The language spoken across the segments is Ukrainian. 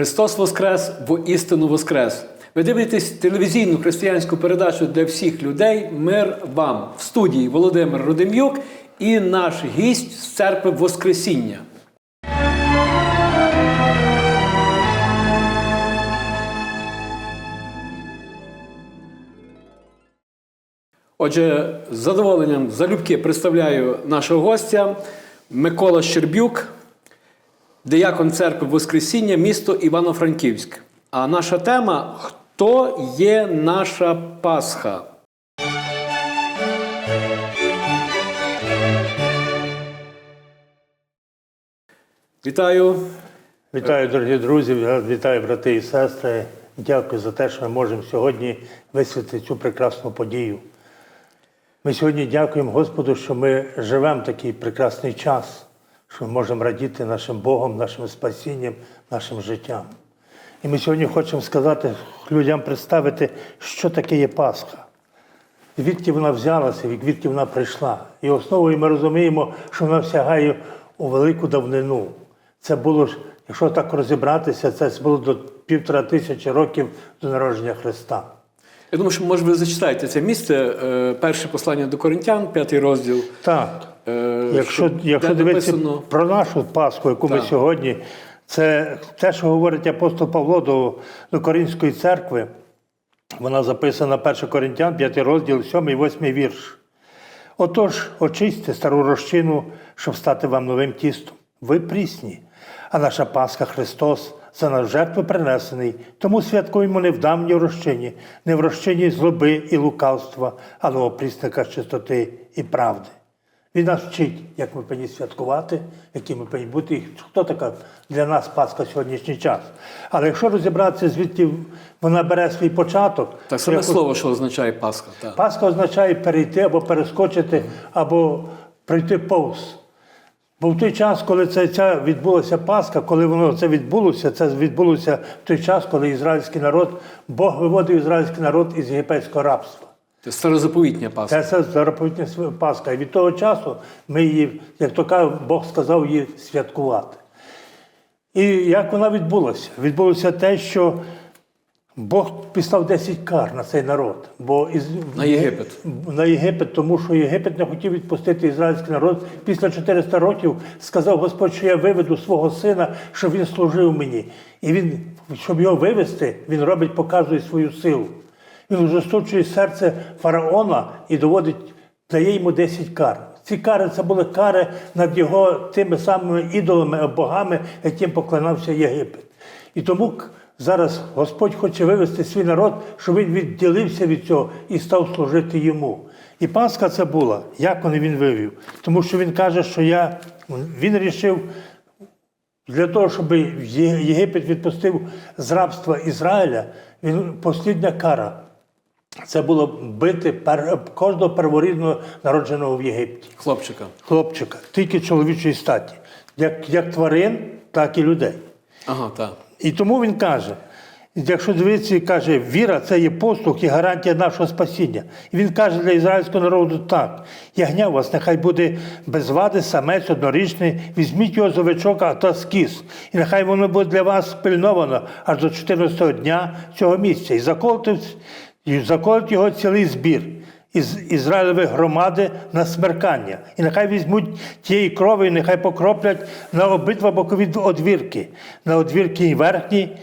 Христос Воскрес, воістину Воскрес! Ви дивитесь телевізійну християнську передачу для всіх людей. Мир вам в студії Володимир Родим'юк і наш гість з церкви Воскресіння. Отже, з задоволенням залюбки представляю нашого гостя Микола Щербюк, диякон церкви Воскресіння, місто Івано-Франківськ. А наша тема Хто є наша Пасха? Вітаю. Вітаю, дорогі друзі, вітаю, брати і сестри. Дякую за те, що ми можемо сьогодні висвітлити цю прекрасну подію. Ми сьогодні дякуємо Господу, що ми живемо такий прекрасний час, що ми можемо радіти нашим Богом, нашим спасінням, нашим життям. І ми сьогодні хочемо сказати людям представити, що таке є Пасха. Звідки вона взялася, звідки вона прийшла. І основою ми розуміємо, що вона всягає у велику давнину. Це було ж, якщо так розібратися, це було до півтора тисячі років до народження Христа. Я думаю, що може ви зачитаєте це місце, е, перше послання до Коринтян, п'ятий розділ. Так. Е, Якщо, якщо дивитися написано- про нашу Пасху, яку ми сьогодні, це те, що говорить апостол Павло до, до Коринської церкви. Вона записана 1 Коринтян, 5 розділ, 7 і 8 вірш. Отож, очистьте стару розчину, щоб стати вам новим тістом. Ви прісні, а наша Пасха Христос за нас жертви принесений, тому святкуємо не в давній розчині, не в розчині злоби і лукавства, але у опрісниках чистоти і правди. Він нас вчить, як ми повинні святкувати, які ми повинні бути, і хто така для нас Пасха сьогоднішній час. Але якщо розібратися, звідки вона бере свій початок, Так саме якось- слово, що означає Пасха. Так. Пасха означає перейти або перескочити, або пройти повз. Бо в той час, коли це, ця відбулася Пасха, коли воно це відбулося, це відбулося в той час, коли ізраїльський народ, Бог виводив ізраїльський народ із єгипетського рабства. Це старозаповітня Пасха. Це, це заповітня Пасха. І від того часу ми її, як то кажуть, Бог сказав її святкувати. І як вона відбулася? Відбулося те, що Бог післав 10 кар на цей народ. Бо із... На Єгипет. На Єгипет, тому що Єгипет не хотів відпустити ізраїльський народ. Після 400 років сказав Господь, що я виведу свого сина, щоб він служив мені. І він, щоб його вивести, він робить, показує свою силу. Він ужесточує серце фараона і доводить, дає йому 10 кар. Ці кари це були кари над його тими самими ідолами, богами, яким поклонався Єгипет. І тому зараз Господь хоче вивести свій народ, щоб він відділився від цього і став служити йому. І Пасха це була, як він він вивів. Тому що він каже, що я, він рішив для того, щоб Єгипет відпустив з рабства Ізраїля, він послідня кара. Це було бити пер, кожного перворідного народженого в Єгипті. Хлопчика. Хлопчика, тільки чоловічої статі. Як, як тварин, так і людей. Ага, так. І тому він каже: якщо дивитися, каже, віра це є послуг і гарантія нашого спасіння. І він каже для ізраїльського народу так: ягня у вас нехай буде без вади, самець однорічний, візьміть його з овечок, а то скіс. І нехай воно буде для вас спильновано аж до 14-го дня цього місця. І заколте, і заколить його цілий збір. Із Ізраїлевої громади на смеркання. І нехай візьмуть тієї крови, і нехай покроплять на обидва бокові одвірки, на одвірки верхні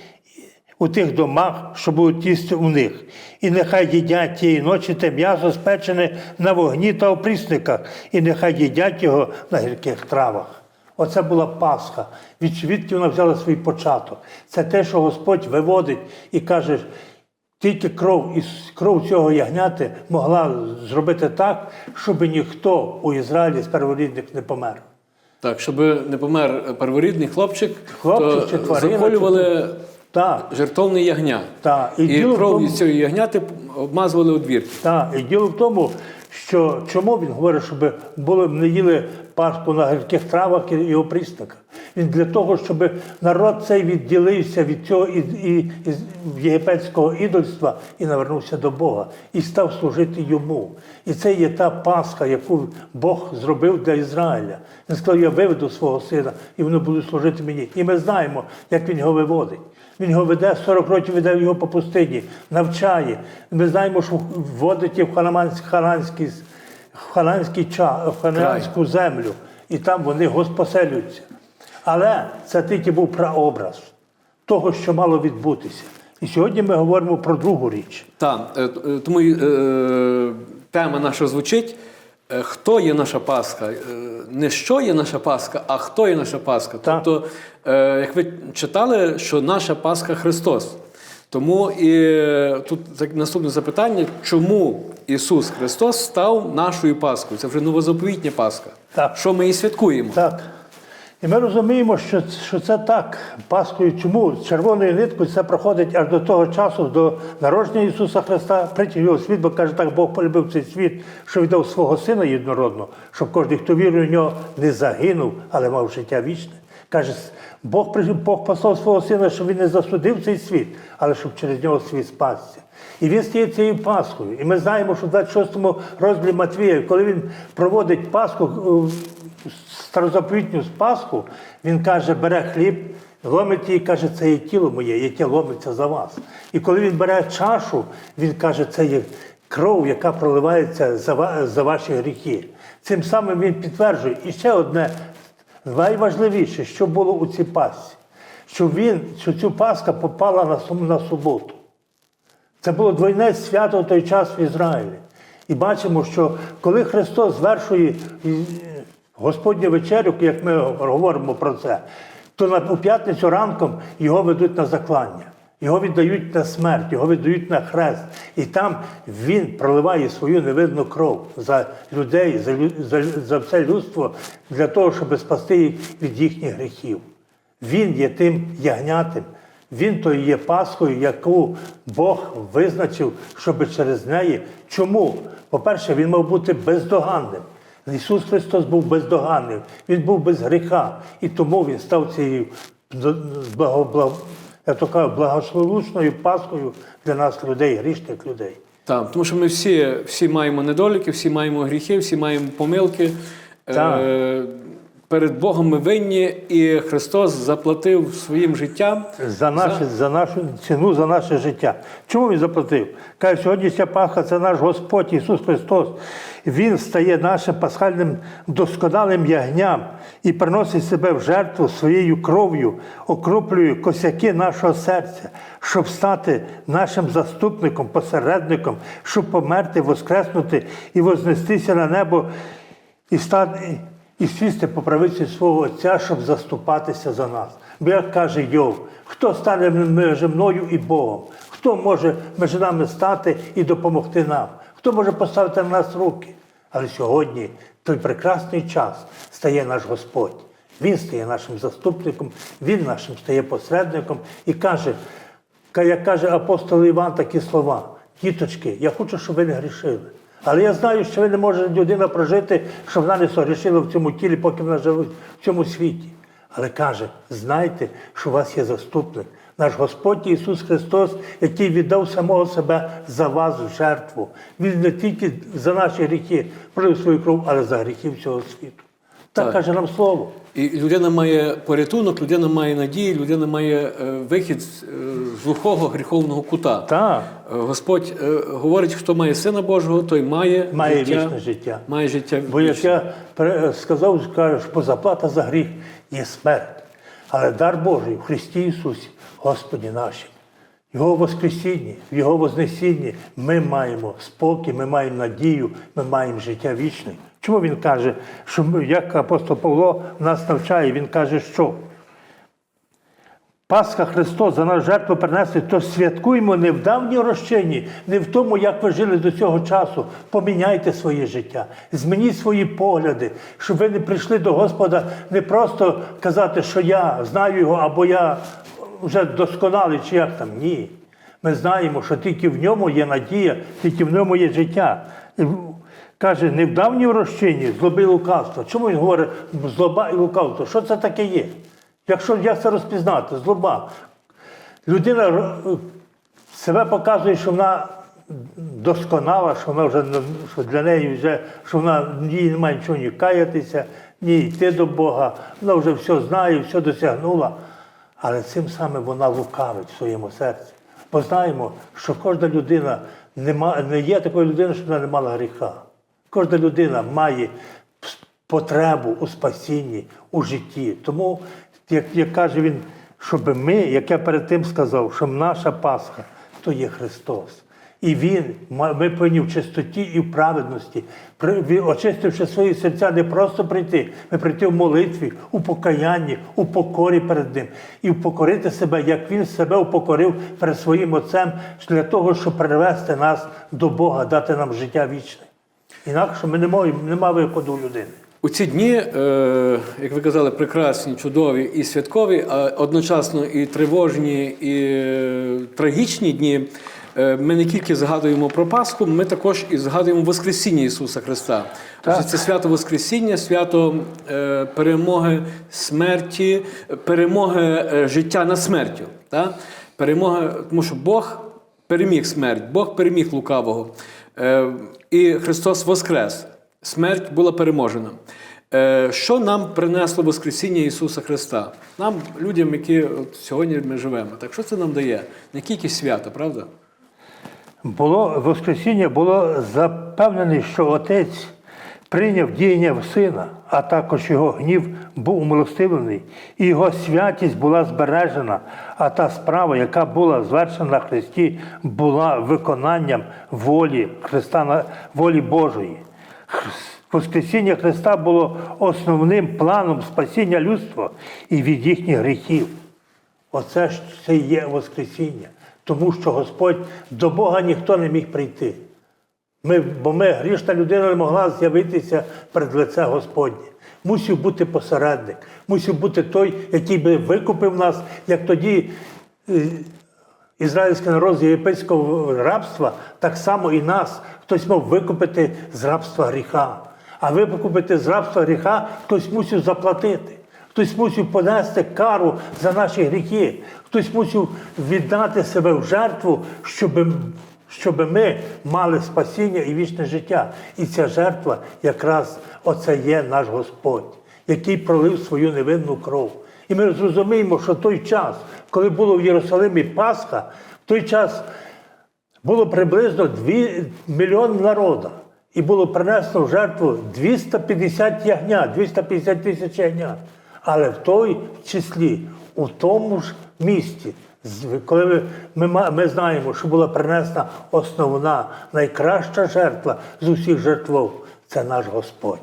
у тих домах, що будуть їсти у них. І нехай їдять тієї ночі те м'ясо спечене на вогні та опрісниках, і нехай їдять його на гірких травах. Оце була Пасха. Від звідки вона взяла свій початок. Це те, що Господь виводить і каже, тільки кров із кров цього ягняти могла зробити так, щоб ніхто у Ізраїлі з перворідних не помер. Так, щоб не помер перворідний хлопчик, Хлопчик то чи тварина, заколювали Так, жертовний ягня. так. І, діло в кров'ю тому- цієї ягняти обмазували одвірки. Так, і діло в тому, що чому він говорить, щоб були не їли паску на гірких травах і і опрісника. Він для того, щоб народ цей відділився від цього і, і, єгипетського ідольства і навернувся до Бога, і став служити йому. І це є та Пасха, яку Бог зробив для Ізраїля. Він сказав, я виведу свого сина, і вони будуть служити мені. І ми знаємо, як він його виводить. Він його веде 40 років, веде його по пустині, навчає. Ми знаємо, що вводить в ча, в хананську землю, і там вони госпоселюються. Але це тільки був прообраз того, що мало відбутися. І сьогодні ми говоримо про другу річ. Так, е, е, тому е, тема наша звучить. Хто є наша Пасха? Не що є наша Пасха, а хто є наша Пасха. Так. Тобто, е, як ви читали, що наша Пасха Христос. Тому і тут наступне запитання: чому Ісус Христос став нашою Пасхою? Це вже новозаповітня Пасха. Так. Що ми і святкуємо? Так. І ми розуміємо, що, що це так. Паскою, чому червоною ниткою це проходить аж до того часу, до народження Ісуса Христа, притягнув його світ, бо каже, так Бог полюбив цей світ, що віддав свого Сина єднородного, щоб кожен, хто вірує в нього, не загинув, але мав життя вічне. Каже, Бог, Бог послав свого сина, щоб він не засудив цей світ, але щоб через нього світ спасся. І він стає цією Пасхою. І ми знаємо, що в 26 розділі Матвія, коли він проводить Пасху, е, старозаповітню Пасху, він каже, бере хліб, ломить її каже, це є тіло моє, яке ломиться за вас. І коли він бере чашу, він каже, це є кров, яка проливається за, ваші гріхи. Цим самим він підтверджує. І ще одне найважливіше, що було у цій пасці, що він, що цю Пасха попала на, суботу. Це було двойне свято в той час в Ізраїлі. І бачимо, що коли Христос звершує Господню вечерю, як ми говоримо про це, то на у п'ятницю ранком його ведуть на заклання, його віддають на смерть, його віддають на хрест. І там він проливає свою невидну кров за людей, за, за, за все людство для того, щоб спасти їх від їхніх гріхів. Він є тим ягнятим. Він то є Пасхою, яку Бог визначив, щоб через неї. Чому? По-перше, він мав бути бездоганним. Ісус Христос був бездоганним, Він був без гріха. І тому Він став цією я то кажу, благословучною Пасхою для нас, людей, грішних людей. Так, тому що ми всі, всі маємо недоліки, всі маємо гріхи, всі маємо помилки. Так. Е, перед Богом ми винні, і Христос заплатив своїм життям. За, наше, за нашу ціну, за наше життя. Чому він заплатив? Каже, сьогодні ця Пасха це наш Господь Ісус Христос. Він стає нашим пасхальним досконалим ягням і приносить себе в жертву своєю кров'ю, окроплює косяки нашого серця, щоб стати нашим заступником, посередником, щоб померти, воскреснути і вознестися на небо і стати. І сісти по правиці свого Отця, щоб заступатися за нас. Бо як каже Йов, хто стане між мною і Богом? Хто може між нами стати і допомогти нам? Хто може поставити на нас руки? Але сьогодні той прекрасний час стає наш Господь. Він стає нашим заступником, Він нашим стає посередником і каже, як каже апостол Іван такі слова: діточки, я хочу, щоб ви не грішили. Але я знаю, що ви не може людина прожити, щоб вона не согрішила в цьому тілі, поки вона живе в цьому світі. Але каже: знайте, що у вас є заступник, наш Господь Ісус Христос, який віддав самого себе за вас в жертву. Він не тільки за наші гріхи пролив свою кров, але за гріхи всього світу. Так, каже нам слово. І людина має порятунок, людина має надію, людина має е, вихід з е, глухого гріховного кута. Так, Е, Господь говорить, хто має сина Божого, той має, має життя, вічне життя. Має життя Бо як я сказав, скажеш, позаплата за гріх є смерть. Але дар Божий в Христі Ісусі, Господі нашим. Його Воскресінні, в Його Вознесінні ми маємо спокій, ми маємо надію, ми маємо життя вічне. Чому він каже, що ми, як апостол Павло нас навчає, він каже, що Пасха Христос за нас жертву принесли, то святкуємо не в давній розчині, не в тому, як ви жили до цього часу. Поміняйте своє життя, змініть свої погляди, щоб ви не прийшли до Господа не просто казати, що я знаю його, або я вже досконалий, чи як там. Ні. Ми знаємо, що тільки в ньому є надія, тільки в ньому є життя. Каже, не в давній розчині злоби лукавство. Чому він говорить злоба і лукавство? Що це таке є? Якщо як це розпізнати? Злоба. Людина себе показує, що вона досконала, що вона вже що для неї вже що вона їй немає нічого ні каятися, ні йти до Бога. Вона вже все знає, все досягнула. Але цим самим вона лукавить в своєму серці. Бо знаємо, що кожна людина не є такою людиною, що вона не мала гріха. Кожна людина має потребу у спасінні, у житті. Тому, як, як каже він, щоб ми, як я перед тим сказав, що наша Пасха то є Христос. І Він, ми повинні в чистоті і в праведності, очистивши свої серця, не просто прийти, ми прийти в молитві, у покаянні, у покорі перед Ним. І впокорити себе, як Він себе упокорив перед своїм Отцем, для того, щоб привести нас до Бога, дати нам життя вічне. Інакше ми не маємо, нема виходу у людини. У ці дні, е, як ви казали, прекрасні, чудові і святкові, а одночасно і тривожні, і е, трагічні дні. е, Ми не тільки згадуємо про Пасху, ми також і згадуємо Воскресіння Ісуса Христа. Так. Це свято Воскресіння, свято перемоги смерті, перемоги життя над смертю. Так? Перемоги, тому що Бог переміг смерть, Бог переміг лукавого. Е, І Христос воскрес. Смерть була переможена. Е, Що нам принесло Воскресіння Ісуса Христа? Нам, людям, які от сьогодні ми живемо. Так що це нам дає? Не тільки свято, правда? Було Воскресіння було запевнений, що Отець прийняв діяння в сина, а також його гнів був умилостивлений, і його святість була збережена, а та справа, яка була звершена на Христі, була виконанням волі Христа волі Божої. Воскресіння Христа було основним планом спасіння людства і від їхніх гріхів. Оце ж це є Воскресіння. Тому що Господь до Бога ніхто не міг прийти. Ми, бо ми, грішна людина, не могла з'явитися перед лице Господнє. Мусив бути посередник, мусив бути той, який би викупив нас, як тоді е, ізраїльський народ з єгипетського рабства, так само і нас хтось мав викупити з рабства гріха. А викупити з рабства гріха хтось мусив заплатити. Хтось мусив понести кару за наші гріхи, хтось мусив віддати себе в жертву, щоб, щоб ми мали спасіння і вічне життя. І ця жертва якраз оце є наш Господь, який пролив свою невинну кров. І ми зрозуміємо, що той час, коли було в Єрусалимі Пасха, в той час було приблизно 2 мільйон народу. І було принесено в жертву 250 ягня, 250 тисяч ягнят. Але в той числі, у тому ж місті, коли ми, ми, ми знаємо, що була принесена основна, найкраща жертва з усіх жертвов, це наш Господь.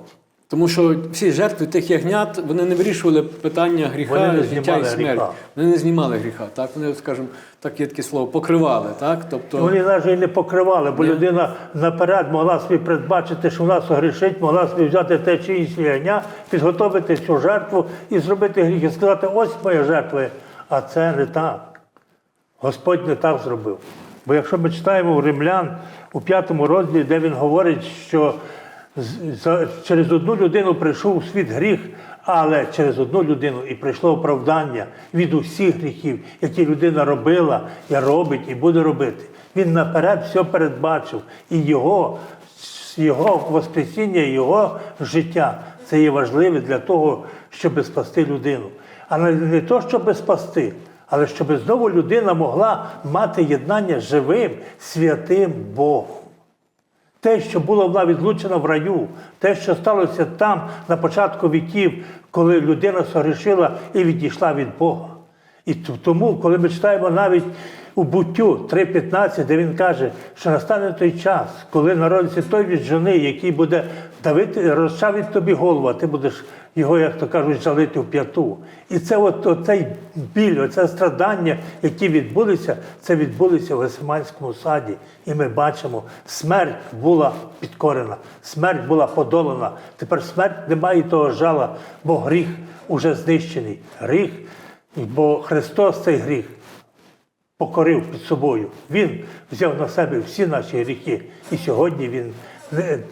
Тому що всі жертви тих ягнят вони не вирішували питання гріха, Вони не життя і смерть. гріха. Вони не знімали гріха. Так вони, скажімо, так є таке слово, покривали. Так, тобто Вони навіть і не покривали, бо людина наперед могла собі передбачити, що вона согрішить, могла собі взяти те чи інше ягня, підготовити цю жертву і зробити гріх, і сказати, ось моя жертва. А це не так. Господь не так зробив. Бо якщо ми читаємо у римлян у п'ятому розділі, де він говорить, що через одну людину прийшов у світ гріх, але через одну людину і прийшло оправдання від усіх гріхів, які людина робила, і робить, і буде робити. Він наперед все передбачив. І його, його Воскресіння, його життя це є важливе для того, щоб спасти людину. А не, не то, щоб спасти, але щоб знову людина могла мати єднання живим, святим Богом. Те, що було вона відлучена в раю, те, що сталося там на початку віків, коли людина согрішила і відійшла від Бога. І тому, коли ми читаємо навіть у буттю 3.15, де він каже, що настане той час, коли народиться той від жони, який буде давити, розчавить тобі голову, а ти будеш його, як то кажуть, жалити в п'яту. І це от, оцей біль, оце страдання, які відбулися, це відбулися в Гесиманському саді. І ми бачимо, смерть була підкорена, смерть була подолана. Тепер смерть не має того жала, бо гріх уже знищений. Гріх, бо Христос цей гріх покорив під собою. Він взяв на себе всі наші гріхи. І сьогодні він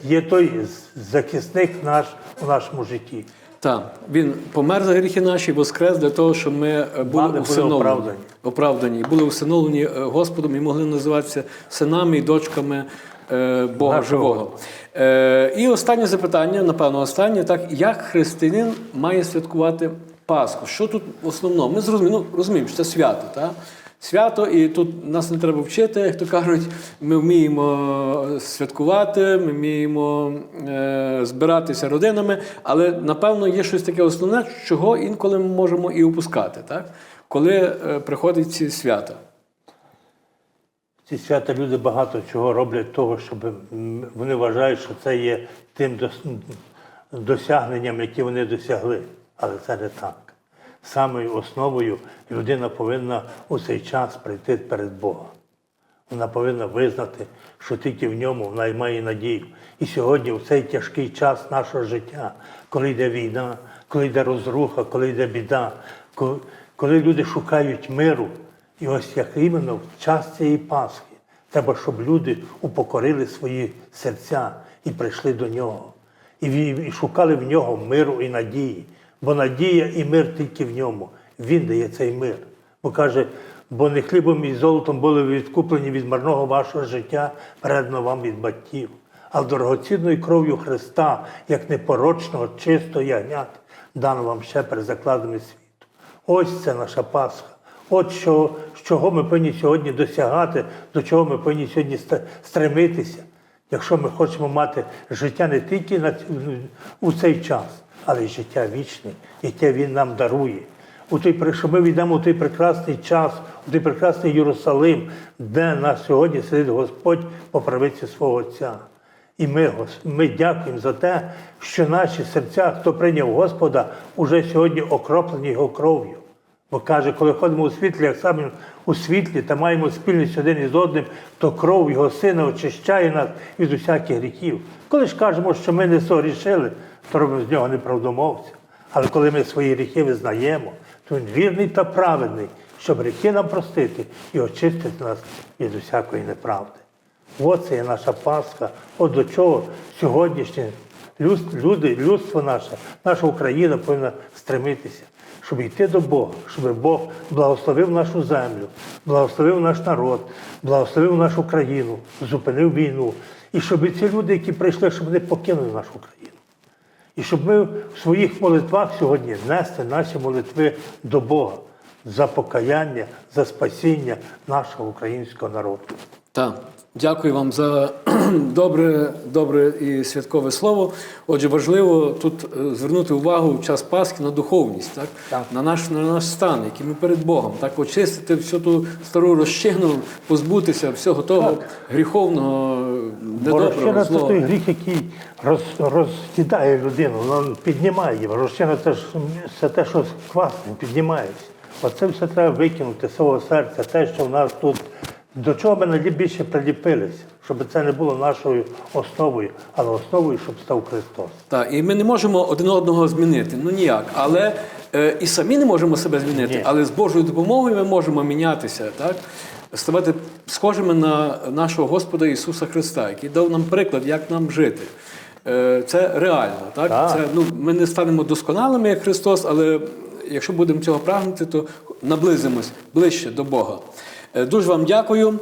є той захисник наш у нашому житті. Так, він помер за гріхи наші, воскрес для того, щоб ми е, були були усиновлені, оправдані. оправдані, були усиновлені е, Господом і могли називатися синами і дочками е, Бога Нашого живого. І останнє запитання, напевно, останнє, так як християнин має святкувати Пасху. Що тут в основному? Ми зрозуміємо, ну, розуміємо, що це свято. Та? Свято, і тут нас не треба вчити, як то кажуть, ми вміємо святкувати, ми вміємо е, збиратися родинами, але напевно є щось таке основне, чого інколи ми можемо і упускати, так? коли е, приходять ці свята. Ці свята люди багато чого роблять того, щоб вони вважають, що це є тим досягненням, які вони досягли. Але це не так. Самою основою людина повинна у цей час прийти перед Богом. Вона повинна визнати, що тільки в ньому вона й має надію. І сьогодні, в цей тяжкий час нашого життя, коли йде війна, коли йде розруха, коли йде біда, коли люди шукають миру, і ось як іменно в час цієї Пасхи, треба, щоб люди упокорили свої серця і прийшли до нього. І шукали в нього миру і надії. Бо надія і мир тільки в ньому. Він дає цей мир. Бо каже, бо не хлібом і золотом були відкуплені від марного вашого життя, передано вам від батьків, а дорогоцінною кров'ю Христа, як непорочного, чистого ягнят, дано вам ще перед закладами світу. Ось це наша Пасха. От що, чого ми повинні сьогодні досягати, до чого ми повинні сьогодні стремитися, якщо ми хочемо мати життя не тільки на, у цей час, але й життя вічне, яке Він нам дарує. У той, що ми війдемо у той прекрасний час, у той прекрасний Єрусалим, де нас сьогодні сидить Господь по правиці свого Отця. І ми, ми дякуємо за те, що наші серця, хто прийняв Господа, уже сьогодні окроплені його кров'ю. Бо каже, коли ходимо у світлі, як саме у світлі та маємо спільність один із одним, то кров його сина очищає нас від усяких гріхів. Коли ж кажемо, що ми не согрішили, то робимо з нього неправдомовця. Але коли ми свої гріхи визнаємо, то він вірний та праведний, щоб гріхи нам простити і очистити нас від усякої неправди. От це є наша Пасха. От до чого сьогоднішнє люди, людство наше, наша Україна повинна стремитися, щоб йти до Бога, щоб Бог благословив нашу землю, благословив наш народ, благословив нашу країну, зупинив війну. І щоб ці люди, які прийшли, щоб вони покинули нашу країну. І щоб ми в своїх молитвах сьогодні внесли наші молитви до Бога за покаяння, за спасіння нашого українського народу. Так, дякую вам за добре, добре і святкове слово. Отже, важливо тут е, звернути увагу в час Пасхи на духовність, так? Так. На, наш, на наш стан, який ми перед Богом, так очистити всю ту стару розчину, позбутися всього того гріховного, Бо недоброго, розчина це той гріх, який роз, розкидає людину, воно піднімає. Розчина це ж це те, що квасне, піднімається. Оце все треба викинути з свого серця, те, що в нас тут. До чого ми найбільше приліпилися, щоб це не було нашою основою, але основою, щоб став Христос. Так, і ми не можемо один одного змінити, ну ніяк. Але е, і самі не можемо себе змінити, Ні. але з Божою допомогою ми можемо мінятися, так? ставати схожими на нашого Господа Ісуса Христа, який дав нам приклад, як нам жити. Е, це реально. Так? Так. Це, ну, ми не станемо досконалими, як Христос, але якщо будемо цього прагнути, то наблизимось ближче до Бога. Е, Дуже вам дякую.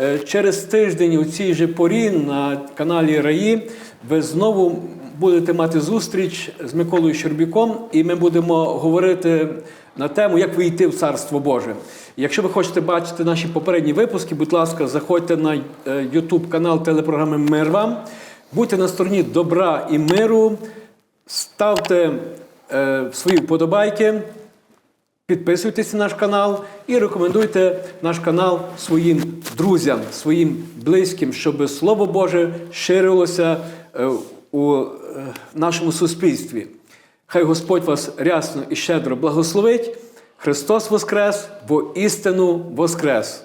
Е, Через тиждень у цій же порі на каналі Раї ви знову будете мати зустріч з Миколою Щербіком, і ми будемо говорити на тему, як вийти в Царство Боже. Якщо ви хочете бачити наші попередні випуски, будь ласка, заходьте на е, YouTube канал телепрограми Мир вам. Будьте на стороні добра і миру, ставте е, свої вподобайки. Підписуйтесь на наш канал і рекомендуйте наш канал своїм друзям, своїм близьким, щоб Слово Боже ширилося е, у е, нашому суспільстві. Хай Господь вас рясно і щедро благословить. Христос Воскрес, бо істину Воскрес!